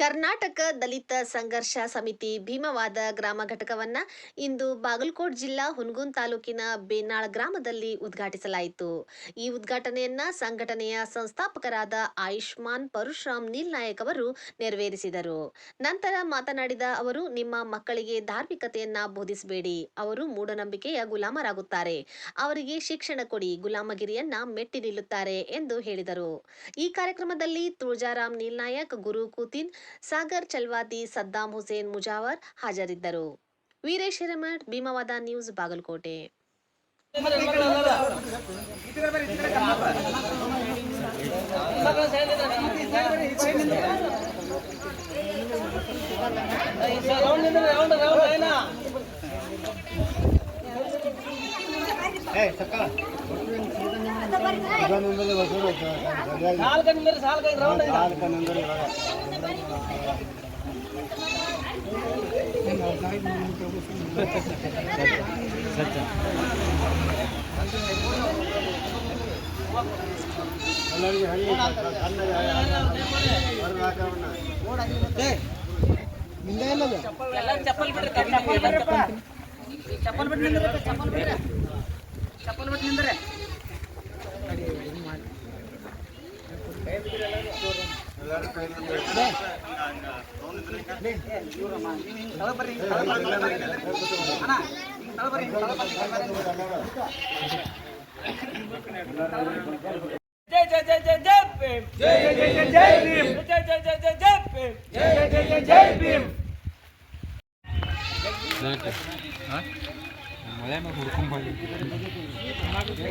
ಕರ್ನಾಟಕ ದಲಿತ ಸಂಘರ್ಷ ಸಮಿತಿ ಭೀಮವಾದ ಗ್ರಾಮ ಘಟಕವನ್ನ ಇಂದು ಬಾಗಲಕೋಟ್ ಜಿಲ್ಲಾ ಹುನಗುಂದ್ ತಾಲೂಕಿನ ಬೇನಾಳ್ ಗ್ರಾಮದಲ್ಲಿ ಉದ್ಘಾಟಿಸಲಾಯಿತು. ಈ ಉದ್ಘಾಟನೆಯನ್ನ ಸಂಘಟನೆಯ ಸಂಸ್ಥಾಪಕರಾದ ಆಯುಷ್ಮಾನ್ ಪರಶುರಾಮ್ ನೀಲ್ ನಾಯಕ್ ಅವರು ನೆರವೇರಿಸಿದರು. ನಂತರ ಮಾತನಾಡಿದ ಅವರು, ನಿಮ್ಮ ಮಕ್ಕಳಿಗೆ ಧಾರ್ಮಿಕತೆಯನ್ನ ಬೋಧಿಸಬೇಡಿ. ಅವರು ಮೂಢನಂಬಿಕೆಯ ಗುಲಾಮರಾಗುತ್ತಾರೆ. ಅವರಿಗೆ ಶಿಕ್ಷಣ ಕೊಡಿ, ಗುಲಾಮಗಿರಿಯನ್ನ ಮೆಟ್ಟಿ ನಿಲ್ಲುತ್ತಾರೆ ಎಂದು ಹೇಳಿದರು. ಈ ಕಾರ್ಯಕ್ರಮದಲ್ಲಿ ತುಳಜಾರಾಮ್ ನೀಲ್ ನಾಯಕ್, ಗುರು ಕೂತಿನ್ ಸಾಗರ್ ಚಲ್ವಾದಿ ಸದ್ದಾಂ ಹುಸೇನ್ ಮುಜಾವರ್ ಹಾಜರಿದ್ದರು. ವೀರೇಶ್ ಹಿರೇಮಠ್ ಭೀಮವಾದ ನ್ಯೂಸ್ ಬಾಗಲಕೋಟೆ. ಚಪ್ಪಲ್ ಬಿಡ್ರಿ ಚಪ್ಪಲ್ ಬಿಡ್ರಿ ಚಪ್ಪಲ್ ಬಿಟ್ಟು ನಿಂದ್ರೆ ಚಪ್ಪಲ್ ಬಿಡ್ರಿ ಚಪ್ಪಲ್ ಬಿಟ್ಟು ನಿಂದ್ರಿ. ತಳ ಬರ್ರಿ ತಳ ಬರ್ರಿ ಅಣ್ಣ ಹಿಂಗ್ ತಳ ಬರ್ರಿ ಹಿಂಗ್ ತಳ ಬರ್ರಿ ಜೈ ಜೈ ಜೈ ಜೈ ಜೈ ಭೀಮ್ ಜೈ ಜೈ ಜೈ ಜೈ ಜೈ ಭೀಮ್ ಜೈ ಜೈ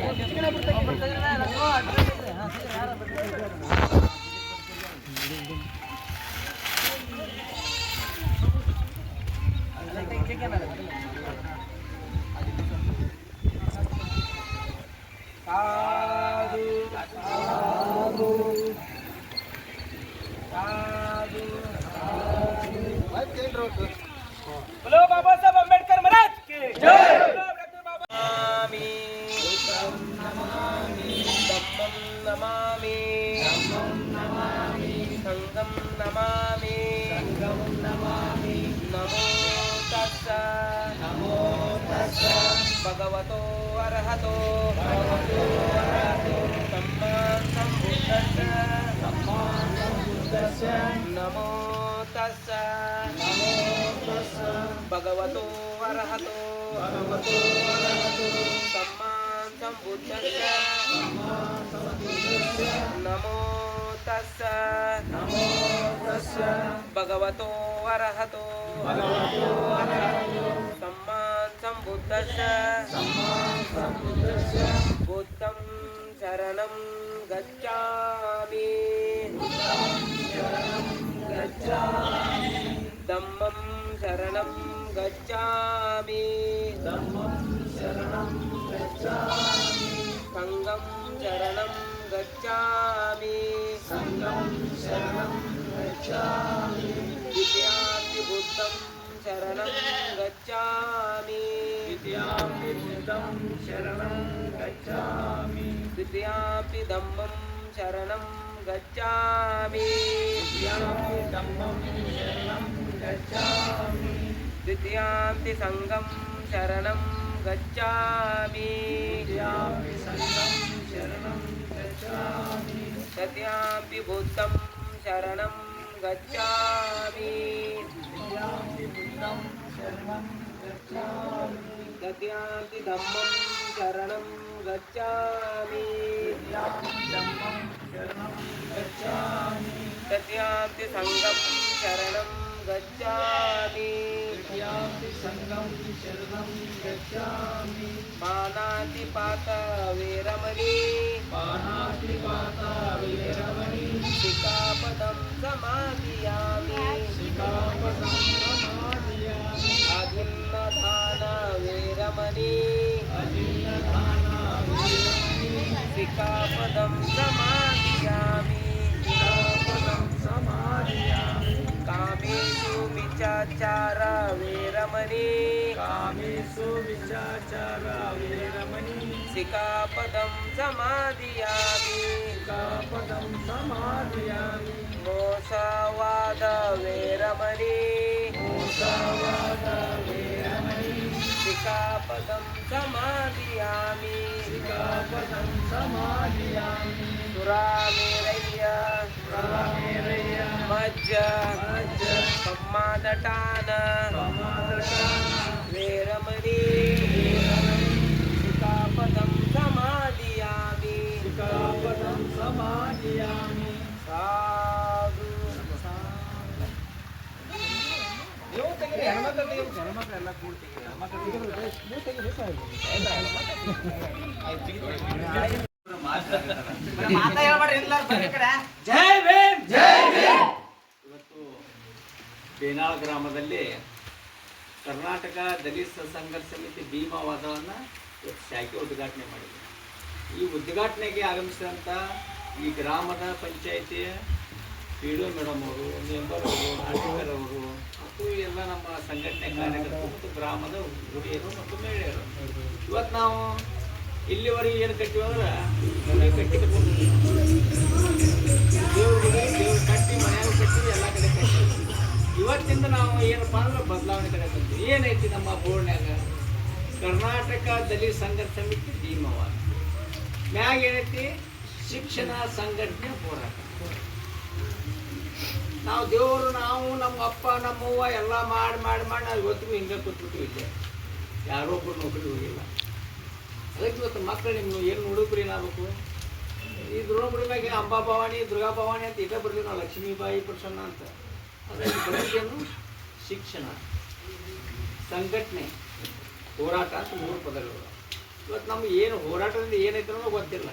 సంగం నమామి. సంగం నమామి. నమో తస్స. నమో తస్స. భగవతో అర్హతో. భగవతో అర్హతో. సమ్మా సంబుద్ధస్స సమ్మా సంబుద్ధస్స నమో తస్స. నమో తస్స. భగవతో అర్హతో. భగవతో అర్హతో. సమ్మా सम्बुद्धस्स नमो तस्स नमो तस्स भगवतो अरहतो भगवतो अरहतो सम्मा सम्बुद्धस्स सम्मा सम्बुद्धस्स बुद्धं शरणं गच्छामि धम्मं शरणं सङ्गं शरणं गच्छामि। सङ्गं शरणं गच्छामि। द्वितीयापि बुद्धं शरणं गच्छामि। द्वितीयापि बुद्धं शरणं गच्छामि। द्वितीयापि धम्मं शरणं गच्छामि। द्वितीयापि धम्मं शरणं गच्छामि। द्वितीयापि सङ्गं शरणं गच्छामि द्वितीयापि सङ्गं शरणं गच्छामि तृतीयापि बुद्धं शरणं गच्छामि तृतीयापि बुद्धं शरणं गच्छामि तृतीयापि धम्मं शरणं गच्छामि धम्मं शरणं गच्छामि तृतीयापि सङ्गं शरणं गच्छामि तृतीयापि सङ्गं शरणं गच्छामि पानातिपात वेरमणि पानातिपात वेरमणि शिखापदं समाधियामि शिखापदं समाधियामि अभिन्नधान वेरमणि अभिन्नधान वेरमणि शिखापदं समाधियामि ವಿಚಾರ ವೀರಮಣಿ ಕಾಮೇಶು ವಿಚಾರ ವೀರಮಣಿ ಸಿಕಾಪದಂ ಸಮಾಧಿಯಾಮಿ ಸಿಕಾಪದಂ ಸಮಾಧಿಯಾಮಿ ಮೋಸವಾದ ವೀರಮಣಿ ಮೋಸವಾದ पदं समाधियामि कृतापदं समाधियामि सुरामेरय्य। सुरामेरय्य। मज्ज। मज्ज। सम्मादटान सम्मादटान वेरमणि। कृतापदं समाधियामि कृपं समाधियामि ಬೇನಾಳ್ ಗ್ರಾಮದಲ್ಲಿ ಕರ್ನಾಟಕ ದಲಿತ ಸಂಘರ್ಷ ಸಮಿತಿ ಭೀಮಾವಾದವನ್ನು ವಾದವನ್ನ ಶಾಖೆ ಉದ್ಘಾಟನೆ ಮಾಡಿದೆ ಈ ಉದ್ಘಾಟನೆಗೆ ಆಗಮಿಸಿದಂತ ಈ ಗ್ರಾಮದ ಪಂಚಾಯಿತಿಯ ಪಿ ಡಿ ಮೇಡಮ್ ಅವರು ಮೆಂಬರ್ ಅವರು ನಾಟಕರ್ ಅವರು, ಮತ್ತು ಎಲ್ಲ ನಮ್ಮ ಸಂಘಟನೆ ಕಾರ್ಯಕರ್ತರು ಮತ್ತು ಗ್ರಾಮದ ಹುಡುಗಿಯರು ಮತ್ತು ಮಹಿಳೆಯರು. ಇವತ್ತು ನಾವು ಇಲ್ಲಿವರೆಗೆ ಏನು ಕಟ್ಟಿವಿ ಅಂದ್ರೆ ಮನೆ ಕಟ್ಟಿ ಕಟ್ಕೊಂಡಿದ್ದೀವಿ ದೇವ್ರ ಗುಡಿ, ದೇವ್ರ ಕಟ್ಟಿ ಮನ್ಯಾಗ ಕಟ್ಟಿ, ಎಲ್ಲ ಕಡೆ ಕಟ್ಟಿ. ಇವತ್ತಿಂದ ನಾವು ಏನಪ್ಪ ಅಂದ್ರೆ ಬದಲಾವಣೆ ಕಡೆ ಬಂದ್ವಿ. ಏನೈತಿ ನಮ್ಮ ಬೋರ್ಡ್ನ್ಯಾಗ? ಕರ್ನಾಟಕ ದಲಿತ ಸಂಘರ್ಷ ಸಮಿತಿ ಭೀಮವ ಮ್ಯಾಗ ಏನೈತಿ? ಶಿಕ್ಷಣ ಸಂಘಟನೆ ಹೋರಾಟ. ನಾವು ದೇವರು, ನಾವು, ನಮ್ಮ ಅಪ್ಪ ನಮ್ಮವ್ವ ಎಲ್ಲ ಮಾಡಿ ಮಾಡಿ ಮಾಡಿ ನಾವು ಇವತ್ತಿಗೂ ಹಿಂಗೆ ಕೂತ್ಬಿಟ್ಟು ಇದ್ದೆ ಯಾರೋ ಒಬ್ಬರು ಹೋಗಿಲ್ಲ. ಅದಕ್ಕೆ ಇವತ್ತು ಮಕ್ಕಳು ನಿಮ್ಮ ಏನು ಹುಡುಗ್ರಿ ಏನಾಗಬೇಕು ಈ ದ್ರೋಣಗುಡಿನಾಗ ಅಂಬಾ ಭವಾನಿ, ದುರ್ಗಾ ಭವಾನಿ ಅಂತ ಇದೇ ಬರ್ತೀವಿ ನಾವು, ಲಕ್ಷ್ಮೀಬಾಯಿ ಪ್ರಸನ್ನ ಅಂತ. ಬರೋದೇನು ಶಿಕ್ಷಣ, ಸಂಘಟನೆ, ಹೋರಾಟ ಅಂತ ಮೂರು ಪದಗಳು. ಇವತ್ತು ನಮ್ಗೆ ಏನು ಹೋರಾಟದಿಂದ ಏನೈತೆ ಗೊತ್ತಿಲ್ಲ ಗೊತ್ತಿಲ್ಲ.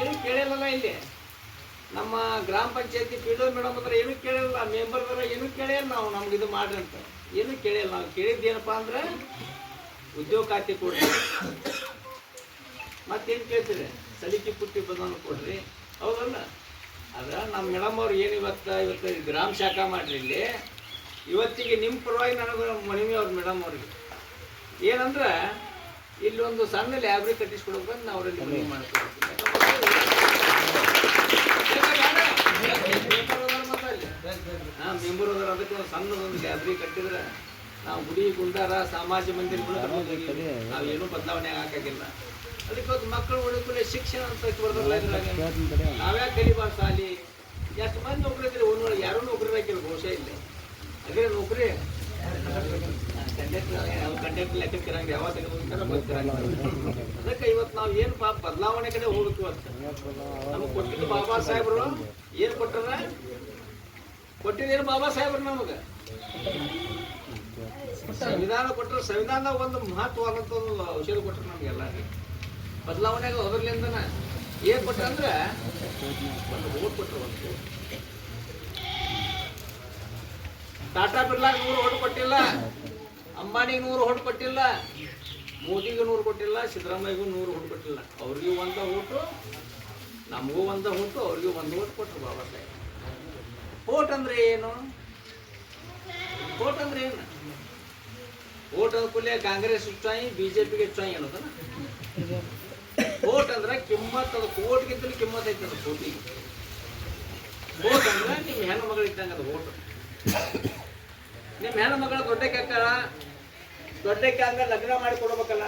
ಏನು ಕೇಳಿಲ್ಲಲ್ಲ ಇಲ್ಲಿ. ನಮ್ಮ ಗ್ರಾಮ ಪಂಚಾಯತಿ ಪಿ ಡಿ ಮೇಡಮ್ ಹತ್ರ ಏನು ಕೇಳಿಲ್ಲ ಮೆಂಬರ್ ಹತ್ರ ಏನೂ ಕೇಳಿಲ್ಲ ನಾವು, ನಮ್ಗೆ ಇದು ಮಾಡ್ರಿ ಅಂತ. ಏನು ಕೇಳಿಲ್ಲ, ನಾವು ಕೇಳಿದ್ದೇನಪ್ಪ ಅಂದ್ರೆ ಉದ್ಯೋಗ ಖಾತೆ ಕೊಡ್ರಿ. ಮತ್ತೇನು ಕೇಳ್ತೀರಿ? ಸಲಿಕೆ ಪುಟ್ಟಿ ಬದನ ಕೊಡ್ರಿ. ಹೌದಲ್ಲ? ಆದ್ರೆ ನಮ್ಮ ಮೇಡಮ್ ಅವ್ರು ಏನು ಇವತ್ತು ಇವತ್ತು ಗ್ರಾಮ ಶಾಖಾ ಮಾಡ್ರಿ ಇಲ್ಲಿ. ಇವತ್ತಿಗೆ ನಿಮ್ಮ ಪರವಾಗಿ ನನಗೆ ಮನವಿ ಅವ್ರ ಮೇಡಮ್ ಅವ್ರಿಗೆ. ಏನಂದ್ರೆ, ಇಲ್ಲೊಂದು ಸಣ್ಣ ಲ್ಯಾಬ್ರಿ ಕಟ್ಟಿಸ್ಕೊಡೋಕೆ ನಾವು ಅವರಲ್ಲಿ ಮನವಿ ಮಾಡ್ಕೊಡ್ತೀವಿ. ಹಾಂ ಮೆಂಬರ್ ಅದರ ಅದಕ್ಕೆ ಒಂದು ಸಣ್ಣದೊಂದು ಗ್ಯಾಬ್ರಿ ಕಟ್ಟಿದ್ರೆ ನಾವು ಗುಡಿ ಗುಂಡಾರ ಸಮಾಜ ಮಂದಿರಗಳು ನಾವು ಏನೂ ಬದಲಾವಣೆ ಹಾಕಿಲ್ಲ. ಅದಕ್ಕೆ ಮಕ್ಕಳು ಹುಡುಗರು ಶಿಕ್ಷಣ ಅಂತ ಇದ್ರಾಗ. ನಾವ್ಯಾಕೆ ಕಲಿಬಾರ್ದು ಸಾಲಿ? ಎಷ್ಟು ಮಂದಿ ನೌಕರಿ ಇದ್ರೆ? ಒಂದೊಳಗೆ ಯಾರೂ ನೌಕರಿ ಹಾಕಿಲ್ಲ ಬಹುಶಃ ಇಲ್ಲ. ಅದೇ ನೌಕರಿ ಕಂಡಕ್ಟರ್ ಯಾಕೆ ಇರಂಗಿಲ್ಲ ಯಾವಾಗ ಅದಕ್ಕೆ ಇವತ್ತು ನಾವು ಏನು ಪಾಪ ಬದಲಾವಣೆ ಕಡೆ ಹೋಗ್ಬೇಕು ಅಂತ. ನಮಗೆ ಕೊಟ್ಟಿದ್ದು ಬಾಬಾ ಸಾಹೇಬರು, ಏನು ಕೊಟ್ಟರ? ಕೊಟ್ಟಿದ್ದೇನು ಬಾಬಾ ಸಾಹೇಬ್ರು ನಮಗೆ? ಸಂವಿಧಾನ ಕೊಟ್ಟರು ಸಂವಿಧಾನ ಒಂದು ಮಹತ್ವವಾದಂಥ ಒಂದು ಔಷಧ ಕೊಟ್ಟರು ನಮಗೆಲ್ಲ ಬದಲಾವಣೆಗೆ ಹೋದ್ರಲಿಂದನ ಏನು ಕೊಟ್ಟಂದ್ರೆ ಒಂದು ಓಟ್ ಕೊಟ್ಟರು ಒಂದು. ಟಾಟಾ ಬಿರ್ಲಾಗ ನೂರು ಓಟ್ ಕೊಟ್ಟಿಲ್ಲ. ಅಂಬಾನಿಗೆ ನೂರು ಹೊಡ್ ಕೊಟ್ಟಿಲ್ಲ, ಮೋದಿಗೆ ನೂರು ಕೊಟ್ಟಿಲ್ಲ, ಸಿದ್ದರಾಮಯ್ಯಗೂ ನೂರು ಹೊಡ್ ಕೊಟ್ಟಿಲ್ಲ. ಅವ್ರಿಗೂ ಒಂದು ಓಟು, ನಮಗೂ ಒಂದು ಓಟು, ಅವ್ರಿಗೂ ಒಂದು ಓಟ್ ಕೊಟ್ಟರು ಬಾಬಾ ಸಾಹೇಬ್. ಓಟ್ ಅಂದ್ರೆ ಏನು? ಓಟ್ ಅಂದ್ರೆ ಏನು? ಓಟ್ ಅನ್ಕೂಲೆ ಕಾಂಗ್ರೆಸ್ ಚಾಯಿ ಬಿ ಜೆ ಪಿಗೆ ಚಾಯಿ ಅನ್ನೋದನ್ನ? ಓಟ್ ಅಂದ್ರೆ ಕಿಮ್ಮತ್, ಅದು ಕೋಟ್ಗಿಂತಲೂ ಕಿಮ್ಮತ್ ಐತೆ ಅದು ಕೋಟಿಗೆ. ಓಟ್ ಅಂದ್ರೆ ನಿಮ್ಮ ಹೆಣ್ಣು ಮಗಳು ಇದ್ದಂಗೆ ಅದು ಓಟ್. ನಿಮ್ಮ ಹೆಣ್ಣು ಮಗಳ ಹಾಕಾರ ದೊಡ್ಡಕ್ಕೆ ಅಂದ್ರೆ ಲಗ್ನ ಮಾಡಿ ಕೊಡ್ಬೇಕಲ್ಲ.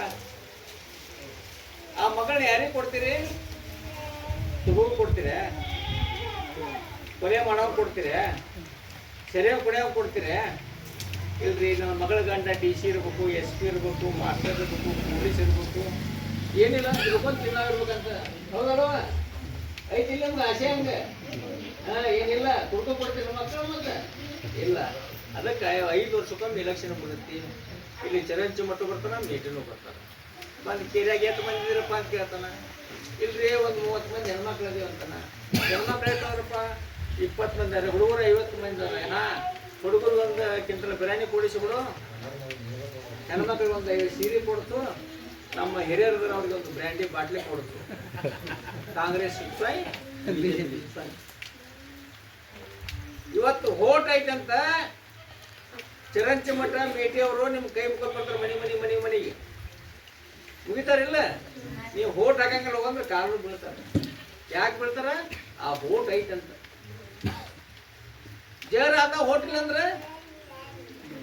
ಆ ಮಗಳನ್ನ ಯಾರಿಗೆ ಕೊಡ್ತೀರಿ? ತಗೋ ಕೊಡ್ತೀರ? ಕೊಲೆ ಮಾಡೋಕೆ ಕೊಡ್ತೀರ? ಸರಿಯಾಗಿ ಕುಡಿಯೋಕೆ ಕೊಡ್ತೀರ? ಇಲ್ರಿ ನನ್ನ ಮಗಳ ಗಂಡ ಡಿ ಸಿ ಇರ್ಬೇಕು, ಎಸ್ ಪಿ ಇರ್ಬೇಕು, ಮಾಸ್ಟರ್ ಇರ್ಬೇಕು, ಪೊಲೀಸ್ ಇರ್ಬೇಕು. ಏನಿಲ್ಲ ತಿಳ್ಕೊಂಡು ತಿನ್ನ ಇರ್ಬೇಕಂತ. ಹೌದಲ್ವ? ಐತಿ ಇಲ್ಲ ನಮ್ಗೆ ಆಸೆ ಹಂಗೆ. ಹಾ, ಏನಿಲ್ಲ, ದುಡ್ಡು ಕೊಡ್ತೀರಿ ಮಕ್ಕಳು ಮತ್ತೆ. ಇಲ್ಲ ಅದಕ್ಕೆ ಐದು ವರ್ಷಕ್ಕೊಮ್ಮೆ ಎಲೆಕ್ಷನ್ ಬರುತ್ತೆ ಇಲ್ಲಿ ಚರಂಚು ಮಟ್ಟ ಬರ್ತಾನ, ಮೀಟಿನೂ ಬರ್ತಾನ. ಬಂದು ಕೇರಿಯಾಗ ಎಷ್ಟು ಬಂದಿದ್ದೀರಪ್ಪ ಅಂತ ಕೇಳ್ತಾನ. ಇಲ್ರಿ, ಒಂದು ಮೂವತ್ತು ಮಂದಿ ಹೆಣ್ಮಕ್ಳು ಅದೀವಿ ಅಂತಾನ. ಹೆಣ್ಮಕ್ಳು ಹೇಳ್ತಾವ್ರಪ್ಪ ಇಪ್ಪತ್ತು ಮಂದಿ ಅದಾರೆ, ಹುಡುಗರು ಐವತ್ತು ಮಂದಿ ಅದಾರೆ ಹಾ ಹುಡುಗರು ಒಂದು ಕ್ವಿಂಟಲ್ ಬಿರಿಯಾನಿ ಕೊಡಿಸಿಬಿಡು. ಹೆಣ್ಮಕ್ಳಿಗೆ ಒಂದು ಐದು ಸೀರೆ ಕೊಡ್ತು ನಮ್ಮ ಹಿರಿಯರು ಅವ್ರಿಗೆ ಒಂದು ಬ್ರ್ಯಾಂಡಿ ಬಾಟ್ಲಿ ಕೊಡ್ತು ಕಾಂಗ್ರೆಸ್. ಇವತ್ತು ಹೋಟ್ ಐತಂತ ಚಿರಂಚಿ ಮಠ, ಮೇಟಿ ಅವರು ನಿಮ್ಮ ಕೈ ಮುಖ ಮನಿ ಮನಿ ಮನಿ ಮನಿಗೆ ಮುಗಿತಾರಿಲ್ಲ ನೀವು ಹೋಟ್ ಹಾಕಂಗಿಲ್ಲ ಹೋಗಂದ್ರೆ ಕಾರು ಬೀಳ್ತಾರೆ. ಯಾಕೆ ಬೀಳ್ತಾರ? ಆ ಹೋಟ್ ಐತಂತ ಜರ ಆದ ಹೋಟ್ಲ್ ಅಂದ್ರೆ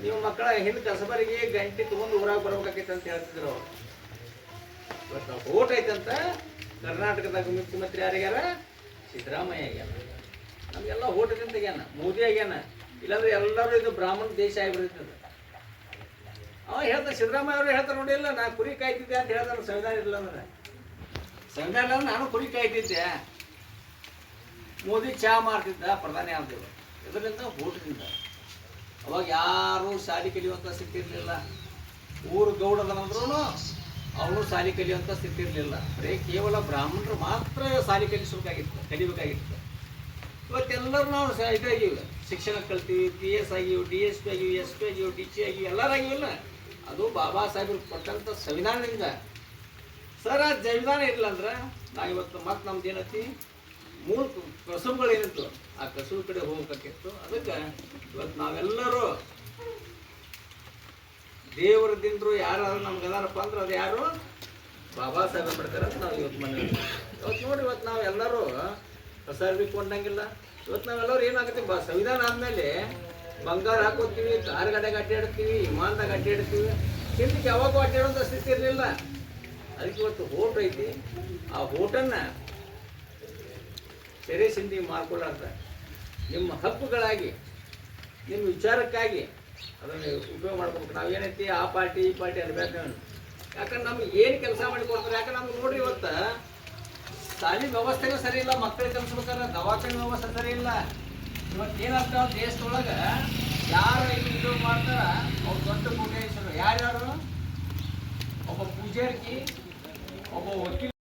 ನೀವು ಮಕ್ಕಳ ಹೆಣ್ಣು ಕಸಬರಿಗೆ ಗಂಟೆ ತಗೊಂಡು ಊರಾಗ ಬರ್ಬೇಕಾಗೈತೆ ಅಂತ ಹೇಳ್ತಿದ್ರು ಅವ್ರು. ಇವತ್ತು ಹೋಟ್ ಐತಂತ ಕರ್ನಾಟಕದಾಗ ಮುಖ್ಯಮಂತ್ರಿ ಯಾರಿಗ್ಯಾರ? ಸಿದ್ದರಾಮಯ್ಯ ಆಗ್ಯಾನ ನಮಗೆಲ್ಲ ಹೋಟದಿಂದ ಆಗ್ಯಾನ, ಮೋದಿ ಆಗ್ಯಾನ. ಇಲ್ಲಾಂದ್ರೆ ಎಲ್ಲರೂ ಇದು ಬ್ರಾಹ್ಮಣ ದೇಶ ಆಗಿಬಿಡ್ತದೆ ಅವ ಹೇಳ್ತ ಸಿದ್ದರಾಮಯ್ಯ ಅವರು ಹೇಳ್ತಾರೆ ನೋಡಿ, ಇಲ್ಲ, ನಾ ಕುರಿ ಕಾಯ್ತಿದ್ದೆ ಅಂತ ಹೇಳ್ತಾರೆ ಸಂವಿಧಾನ ಇಲ್ಲ ಅಂದ್ರೆ. ಸಂವಿಧಾನ ಇಲ್ಲ ನಾನು ಕುರಿ ಕಾಯ್ತಿದ್ದೆ. ಮೋದಿ ಚಾ ಮಾಡ್ತಿದ್ದ ಪ್ರಧಾನಿ ಆಗ್ತೇವೆ ಇದರಿಂದ ಊಟದಿಂದ. ಅವಾಗ ಯಾರು ಶಾಲಿ ಕಲಿಯುವಂಥ ಸ್ಥಿತಿ ಇರಲಿಲ್ಲ. ಊರು ಗೌಡದನಂದ್ರೂ ಅವನು ಶಾಲಿ ಕಲಿಯುವಂಥ ಸ್ಥಿತಿ ಇರಲಿಲ್ಲ. ಬರೀ ಕೇವಲ ಬ್ರಾಹ್ಮಣರು ಮಾತ್ರ ಶಾಲಿ ಕಲಿಸಬೇಕಾಗಿತ್ತು, ಕಲಿಬೇಕಾಗಿತ್ತು. ಇವತ್ತೆಲ್ಲರೂ ನಾವು ಇದಾಗಿವಿ ಶಿಕ್ಷಣ ಕಲ್ತೀವಿ ಪಿ ಎಸ್ ಆಗಿಯೋ ಡಿ ಎಸ್ ಪಿ ಆಗಿಯೋ ಎಸ್ ಪಿ ಆಗಿಯೋ ಡಿ ಸಿ ಆಗಿಯೋ ಎಲ್ಲರಾಗಿವಲ್ಲ ಅದು ಬಾಬಾ ಸಾಹೇಬ್ರು ಕೊಟ್ಟಂಥ ಸಂವಿಧಾನದಿಂದ. ಸರ್, ಆ ಸಂವಿಧಾನ ಇರಲಿಲ್ಲ ಅಂದ್ರೆ ನಾವು ಇವತ್ತು ಮತ್ತೆ ನಮ್ದು ಏನೈತಿ ಮೂಲ ಕಸುಬುಗಳು ಏನಿತ್ತು? ಆ ಕಸುಬು ಕಡೆ ಹೋಗ್ಬೇಕಾಗಿತ್ತು. ಅದಕ್ಕೆ ಇವತ್ತು ನಾವೆಲ್ಲರೂ ದೇವರ ದಿಂಡ್ರು ಯಾರು ನಮ್ಗೆ ಅದಾರಪ್ಪ ಅಂದ್ರೆ ಅದು ಯಾರು? ಬಾಬಾ ಸಾಹೇಬ್ ಅಂಬೇಡ್ಕರ್ ಅಂತ ನಾವು ಇವತ್ತು ಮನೆ ಇವತ್ತು ನೋಡಿ ಇವತ್ತು ನಾವೆಲ್ಲರೂ ಹೊಸ ಅರ್ವಿ ಕೊಂಡಂಗಿಲ್ಲ. ಇವತ್ತು ನಾವೆಲ್ಲರೂ ಏನಾಗುತ್ತೆ ಬ, ಸಂವಿಧಾನ ಆದಮೇಲೆ ಬಂಗಾರ ಹಾಕೋತೀವಿ ಕಾರ್ ಗಾಡಿಯಾಗ ಅಡ್ಡಾಡ್ತೀವಿ ವಿಮಾನದಾಗ ಅಡ್ಡಾಡ್ತೀವಿ ಹಿಂದಕ್ಕೆ ಯಾವಾಗೂ ಅಡ್ಡಾಡೋಂಥ ಸ್ಥಿತಿ ಇರಲಿಲ್ಲ. ಅದಕ್ಕೆ ಇವತ್ತು ಹೋಟ್ ಐತಿ. ಆ ಹೋಟನ್ನು ಸೆರೆ ಸಿಂಧಿ ಮಾಡ್ಕೊಳ್ಳಾರ್ದ ನಿಮ್ಮ ಹಕ್ಕುಗಳಾಗಿ, ನಿಮ್ಮ ವಿಚಾರಕ್ಕಾಗಿ ಅದನ್ನು ಉಪಯೋಗ ಮಾಡ್ಬೇಕು ನಾವೇನೈತಿ ಆ ಪಾರ್ಟಿ, ಈ ಪಾರ್ಟಿ ಅನ್ಬೇಕು ಯಾಕಂದ್ರೆ ನಮ್ಗೆ ಏನು ಕೆಲಸ ಮಾಡಿ ಕೊಡ್ತಾರೆ, ಯಾಕಂದ್ರೆ ನಮ್ಗೆ ನೋಡ್ರಿ ಇವತ್ತು ಶಾಲಿ ವ್ಯವಸ್ಥೆನೂ ಸರಿ ಇಲ್ಲ, ಮಕ್ಕಳಿಗೆ ಕಲಿಸ್ಬೇಕಾದ್ರೆ ದವಾಖಾನೆ ವ್ಯವಸ್ಥೆ ಸರಿ ಇಲ್ಲ. ಇವತ್ತು ಏನಾಗ್ತಾವ ದೇಶದೊಳಗೆ ಯಾರು ಇದು ಮಾಡ್ತಾರ? ಅವ್ರು ದೊಡ್ಡ ಯಾರು ಯಾರ್ಯಾರು? ಒಬ್ಬ ಪೂಜಾರ್ಕಿ, ಒಬ್ಬ ವಕೀಲ.